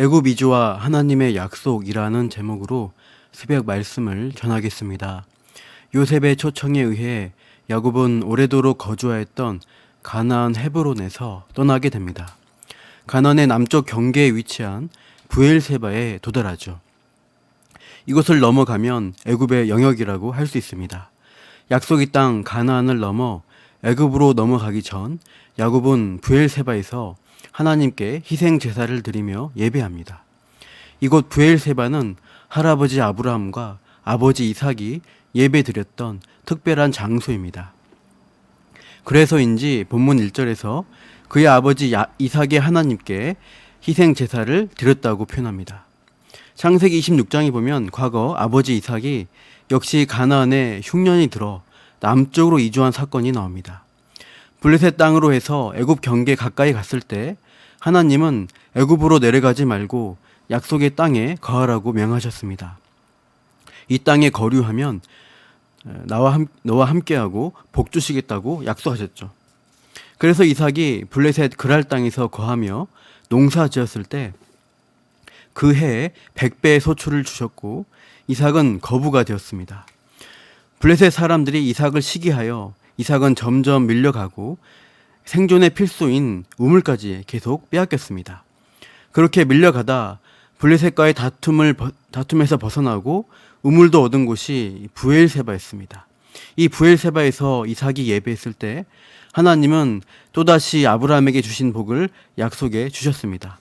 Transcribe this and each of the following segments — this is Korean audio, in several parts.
애굽 이주와 하나님의 약속이라는 제목으로 새벽 말씀을 전하겠습니다. 요셉의 초청에 의해 야곱은 오래도록 거주하였던 가나안 헤브론에서 떠나게 됩니다. 가나안의 남쪽 경계에 위치한 부엘세바에 도달하죠. 이곳을 넘어가면 애굽의 영역이라고 할 수 있습니다. 약속의 땅 가나안을 넘어 애굽으로 넘어가기 전 야곱은 부엘세바에서 하나님께 희생 제사를 드리며 예배합니다. 이곳 부엘세바는 할아버지 아브라함과 아버지 이삭이 예배 드렸던 특별한 장소입니다. 그래서인지 본문 1절에서 그의 아버지 이삭의 하나님께 희생 제사를 드렸다고 표현합니다. 창세기 26장에 보면 과거 아버지 이삭이 역시 가나안에 흉년이 들어 남쪽으로 이주한 사건이 나옵니다. 블레셋 땅으로 해서 애굽 경계 가까이 갔을 때 하나님은 애굽으로 내려가지 말고 약속의 땅에 거하라고 명하셨습니다. 이 땅에 거류하면 나와 함, 너와 함께하고 복 주시겠다고 약속하셨죠. 그래서 이삭이 블레셋 그랄 땅에서 거하며 농사 지었을 때 그 해에 100배의 소출을 주셨고 이삭은 거부가 되었습니다. 블레셋 사람들이 이삭을 시기하여 이삭은 점점 밀려가고 생존의 필수인 우물까지 계속 빼앗겼습니다. 그렇게 밀려가다 블레셋과의 다툼을 다툼에서 벗어나고 우물도 얻은 곳이 부엘세바였습니다. 이 부엘세바에서 이삭이 예배했을 때 하나님은 또다시 아브라함에게 주신 복을 약속해 주셨습니다.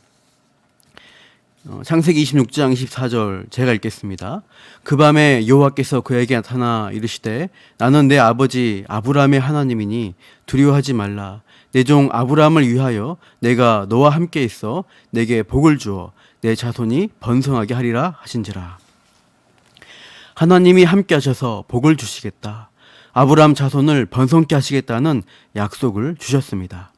어, 창세기 26장 24절 제가 읽겠습니다. 그 밤에 여호와께서 그에게 나타나 이르시되 나는 내 아버지 아브라함의 하나님이니 두려워하지 말라 내 종 아브라함을 위하여 내가 너와 함께 있어 내게 복을 주어 내 자손이 번성하게 하리라 하신지라. 하나님이 함께 하셔서 복을 주시겠다. 아브라함 자손을 번성케 하시겠다는 약속을 주셨습니다.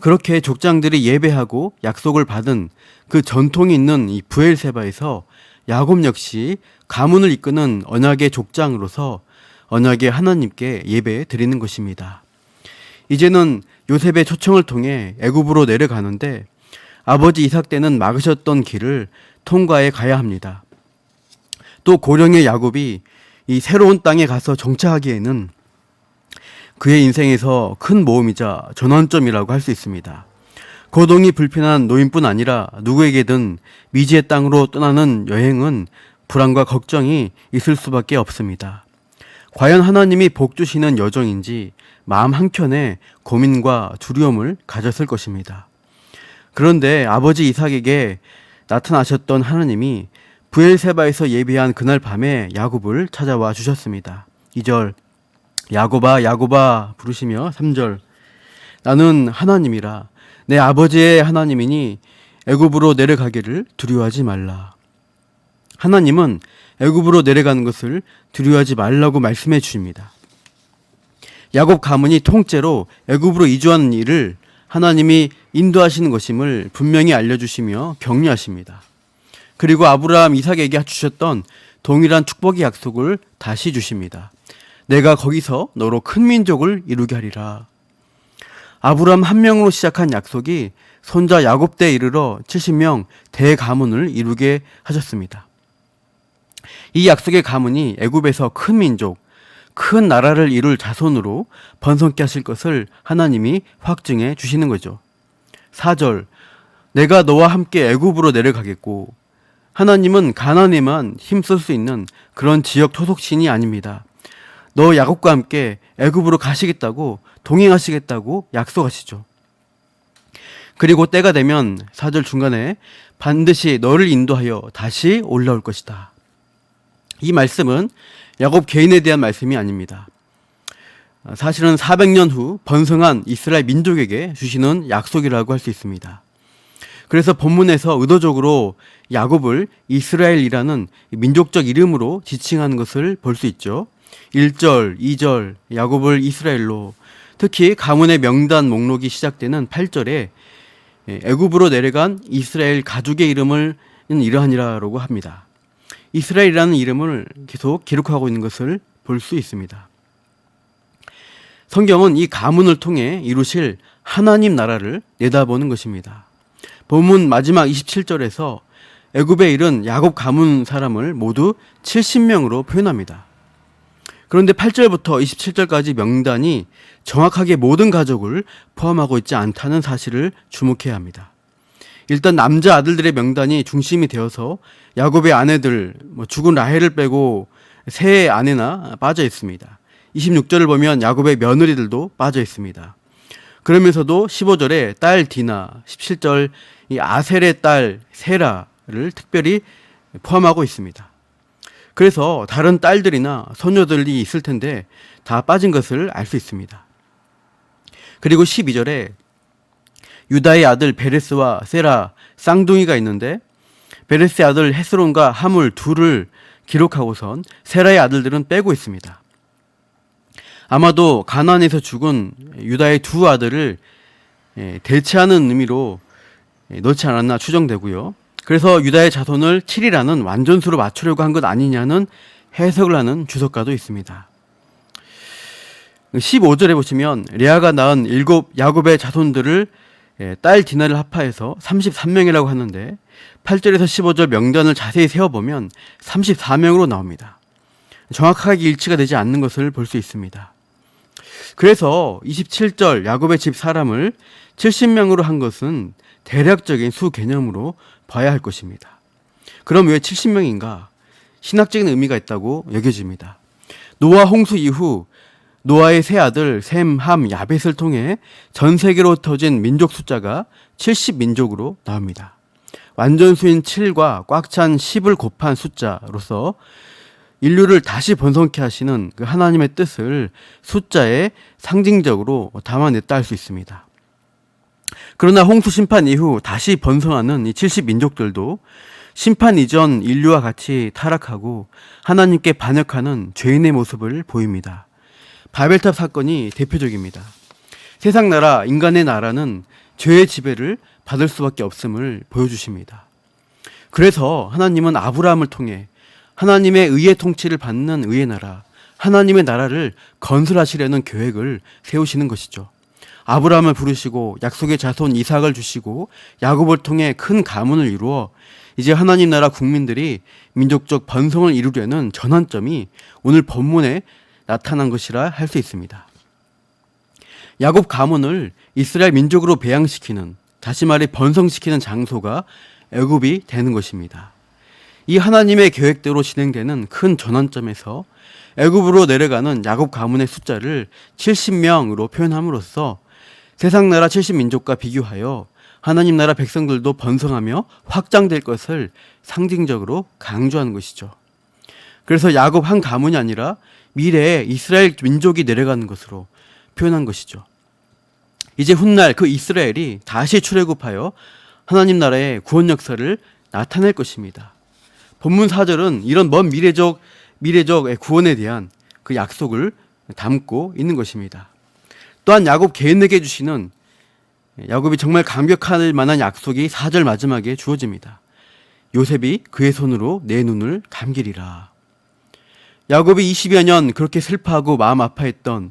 그렇게 족장들이 예배하고 약속을 받은 그 전통이 있는 이 부엘세바에서 야곱 역시 가문을 이끄는 언약의 족장으로서 언약의 하나님께 예배 드리는 것입니다. 이제는 요셉의 초청을 통해 애굽으로 내려가는데 아버지 이삭 때는 막으셨던 길을 통과해 가야 합니다. 또 고령의 야곱이 이 새로운 땅에 가서 정착하기에는 그의 인생에서 큰 모험이자 전환점이라고 할 수 있습니다. 고동이 불편한 노인뿐 아니라 누구에게든 미지의 땅으로 떠나는 여행은 불안과 걱정이 있을 수밖에 없습니다. 과연 하나님이 복 주시는 여정인지 마음 한켠에 고민과 두려움을 가졌을 것입니다. 그런데 아버지 이삭에게 나타나셨던 하나님이 부엘세바에서 예비한 그날 밤에 야곱을 찾아와 주셨습니다. 2절 야곱아 야곱아 부르시며 3절 나는 하나님이라 내 아버지의 하나님이니 애굽으로 내려가기를 두려워하지 말라. 하나님은 애굽으로 내려가는 것을 두려워하지 말라고 말씀해 주십니다. 야곱 가문이 통째로 애굽으로 이주하는 일을 하나님이 인도하시는 것임을 분명히 알려주시며 격려하십니다. 그리고 아브라함 이삭에게 주셨던 동일한 축복의 약속을 다시 주십니다. 내가 거기서 너로 큰 민족을 이루게 하리라. 아브라함 한 명으로 시작한 약속이 손자 야곱 때 이르러 70명 대가문을 이루게 하셨습니다. 이 약속의 가문이 애굽에서 큰 민족, 큰 나라를 이룰 자손으로 번성케 하실 것을 하나님이 확증해 주시는 거죠. 4절 내가 너와 함께 애굽으로 내려가겠고 하나님은 가난에만 힘쓸 수 있는 그런 지역 토속신이 아닙니다. 너 야곱과 함께 애굽으로 가시겠다고 동행하시겠다고 약속하시죠. 그리고 때가 되면 4절 중간에 반드시 너를 인도하여 다시 올라올 것이다. 이 말씀은 야곱 개인에 대한 말씀이 아닙니다. 사실은 400년 후 번성한 이스라엘 민족에게 주시는 약속이라고 할 수 있습니다. 그래서 본문에서 의도적으로 야곱을 이스라엘이라는 민족적 이름으로 지칭하는 것을 볼 수 있죠. 1절, 2절 야곱을 이스라엘로 특히 가문의 명단 목록이 시작되는 8절에 애굽으로 내려간 이스라엘 가족의 이름을 이러하니라라고 합니다. 이스라엘이라는 이름을 계속 기록하고 있는 것을 볼 수 있습니다. 성경은 이 가문을 통해 이루실 하나님 나라를 내다보는 것입니다. 본문 마지막 27절에서 애굽에 이른 야곱 가문 사람을 모두 70명으로 표현합니다. 그런데 8절부터 27절까지 명단이 정확하게 모든 가족을 포함하고 있지 않다는 사실을 주목해야 합니다. 일단 남자 아들들의 명단이 중심이 되어서 야곱의 아내들, 뭐 죽은 라헬을 빼고 세 아내나 빠져 있습니다. 26절을 보면 야곱의 며느리들도 빠져 있습니다. 그러면서도 15절에 딸 디나, 17절 이 아셀의 딸 세라를 특별히 포함하고 있습니다. 그래서 다른 딸들이나 소녀들이 있을 텐데 다 빠진 것을 알 수 있습니다. 그리고 12절에 유다의 아들 베레스와 세라 쌍둥이가 있는데 베레스의 아들 헤스론과 하물 둘을 기록하고선 세라의 아들들은 빼고 있습니다. 아마도 가나안에서 죽은 유다의 두 아들을 예, 대체하는 의미로 예, 넣지 않았나 추정되고요. 그래서 유다의 자손을 7이라는 완전수로 맞추려고 한 것 아니냐는 해석을 하는 주석가도 있습니다. 15절에 보시면 레아가 낳은 일곱 야곱의 자손들을 예, 딸 디나를 합하여서 33명이라고 하는데 8절에서 15절 명단을 자세히 세어보면 34명으로 나옵니다. 정확하게 일치가 되지 않는 것을 볼 수 있습니다. 그래서 27절 야곱의 집 사람을 70명으로 한 것은 대략적인 수 개념으로 봐야 할 것입니다. 그럼 왜 70명인가? 신학적인 의미가 있다고 여겨집니다. 노아 홍수 이후 노아의 세 아들 셈, 함, 야벳을 통해 전 세계로 흩어진 민족 숫자가 70민족으로 나옵니다. 완전수인 7과 꽉 찬 10을 곱한 숫자로서 인류를 다시 번성케 하시는 그 하나님의 뜻을 숫자에 상징적으로 담아냈다 할 수 있습니다. 그러나 홍수 심판 이후 다시 번성하는 이 70민족들도 심판 이전 인류와 같이 타락하고 하나님께 반역하는 죄인의 모습을 보입니다. 바벨탑 사건이 대표적입니다. 세상 나라, 인간의 나라는 죄의 지배를 받을 수밖에 없음을 보여주십니다. 그래서 하나님은 아브라함을 통해 하나님의 의의 통치를 받는 의의 나라, 하나님의 나라를 건설하시려는 계획을 세우시는 것이죠. 아브라함을 부르시고 약속의 자손 이삭을 주시고 야곱을 통해 큰 가문을 이루어 이제 하나님 나라 국민들이 민족적 번성을 이루려는 전환점이 오늘 본문에 나타난 것이라 할 수 있습니다. 야곱 가문을 이스라엘 민족으로 배양시키는 다시 말해 번성시키는 장소가 애굽이 되는 것입니다. 이 하나님의 계획대로 진행되는 큰 전환점에서 애굽으로 내려가는 야곱 가문의 숫자를 70명으로 표현함으로써 세상 나라 70민족과 비교하여 하나님 나라 백성들도 번성하며 확장될 것을 상징적으로 강조하는 것이죠. 그래서 야곱 한 가문이 아니라 미래에 이스라엘 민족이 내려가는 것으로 표현한 것이죠. 이제 훗날 그 이스라엘이 다시 출애굽하여 하나님 나라의 구원 역사를 나타낼 것입니다. 본문 4절은 이런 먼 미래적 미래적 구원에 대한 그 약속을 담고 있는 것입니다. 또한 야곱 개인에게 주시는 야곱이 정말 감격할 만한 약속이 4절 마지막에 주어집니다. 요셉이 그의 손으로 내 눈을 감기리라. 야곱이 20여 년 그렇게 슬퍼하고 마음 아파했던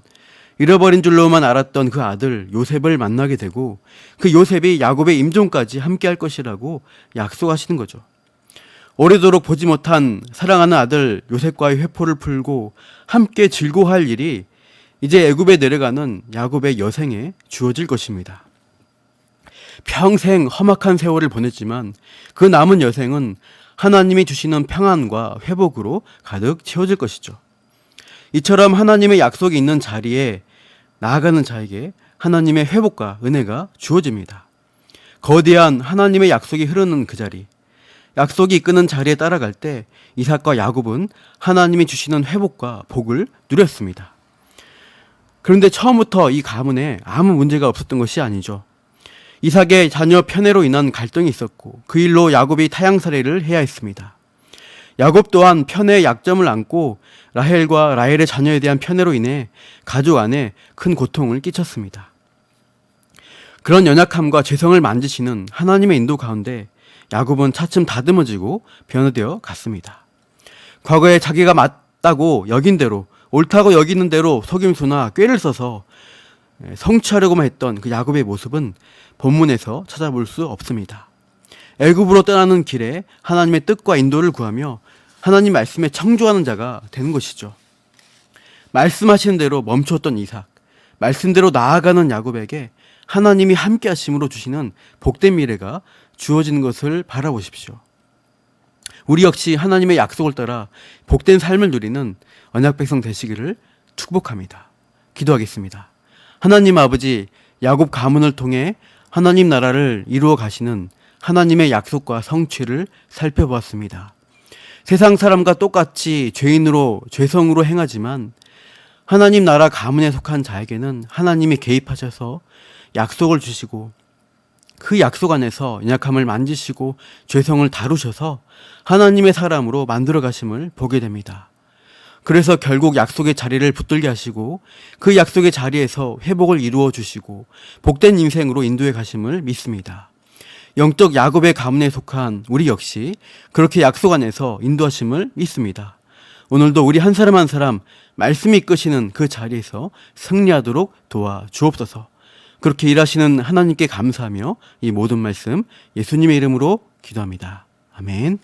잃어버린 줄로만 알았던 그 아들 요셉을 만나게 되고 그 요셉이 야곱의 임종까지 함께 할 것이라고 약속하시는 거죠. 오래도록 보지 못한 사랑하는 아들 요셉과의 회포를 풀고 함께 즐거워할 일이 이제 애굽에 내려가는 야곱의 여생에 주어질 것입니다. 평생 험악한 세월을 보냈지만 그 남은 여생은 하나님이 주시는 평안과 회복으로 가득 채워질 것이죠. 이처럼 하나님의 약속이 있는 자리에 나아가는 자에게 하나님의 회복과 은혜가 주어집니다. 거대한 하나님의 약속이 흐르는 그 자리, 약속이 이끄는 자리에 따라갈 때 이삭과 야곱은 하나님이 주시는 회복과 복을 누렸습니다. 그런데 처음부터 이 가문에 아무 문제가 없었던 것이 아니죠. 이삭의 자녀 편애로 인한 갈등이 있었고 그 일로 야곱이 타양살이를 해야 했습니다. 야곱 또한 편애의 약점을 안고 라헬과 라헬의 자녀에 대한 편애로 인해 가족 안에 큰 고통을 끼쳤습니다. 그런 연약함과 죄성을 만지시는 하나님의 인도 가운데 야곱은 차츰 다듬어지고 변화되어 갔습니다. 과거에 자기가 맞다고 여긴 대로 옳다고 여기는 대로 속임수나 꾀를 써서 성취하려고만 했던 그 야곱의 모습은 본문에서 찾아볼 수 없습니다. 애굽으로 떠나는 길에 하나님의 뜻과 인도를 구하며 하나님 말씀에 청조하는 자가 되는 것이죠. 말씀하시는 대로 멈췄던 이삭, 말씀대로 나아가는 야곱에게 하나님이 함께 하심으로 주시는 복된 미래가 주어지는 것을 바라보십시오. 우리 역시 하나님의 약속을 따라 복된 삶을 누리는 언약 백성 되시기를 축복합니다. 기도하겠습니다. 하나님 아버지 야곱 가문을 통해 하나님 나라를 이루어 가시는 하나님의 약속과 성취를 살펴보았습니다. 세상 사람과 똑같이 죄인으로 죄성으로 행하지만 하나님 나라 가문에 속한 자에게는 하나님이 개입하셔서 약속을 주시고 그 약속 안에서 연약함을 만지시고 죄성을 다루셔서 하나님의 사람으로 만들어 가심을 보게 됩니다. 그래서 결국 약속의 자리를 붙들게 하시고 그 약속의 자리에서 회복을 이루어 주시고 복된 인생으로 인도해 가심을 믿습니다. 영적 야곱의 가문에 속한 우리 역시 그렇게 약속 안에서 인도하심을 믿습니다. 오늘도 우리 한 사람 한 사람 말씀이 끄시는 그 자리에서 승리하도록 도와 주옵소서. 그렇게 일하시는 하나님께 감사하며 이 모든 말씀 예수님의 이름으로 기도합니다. 아멘.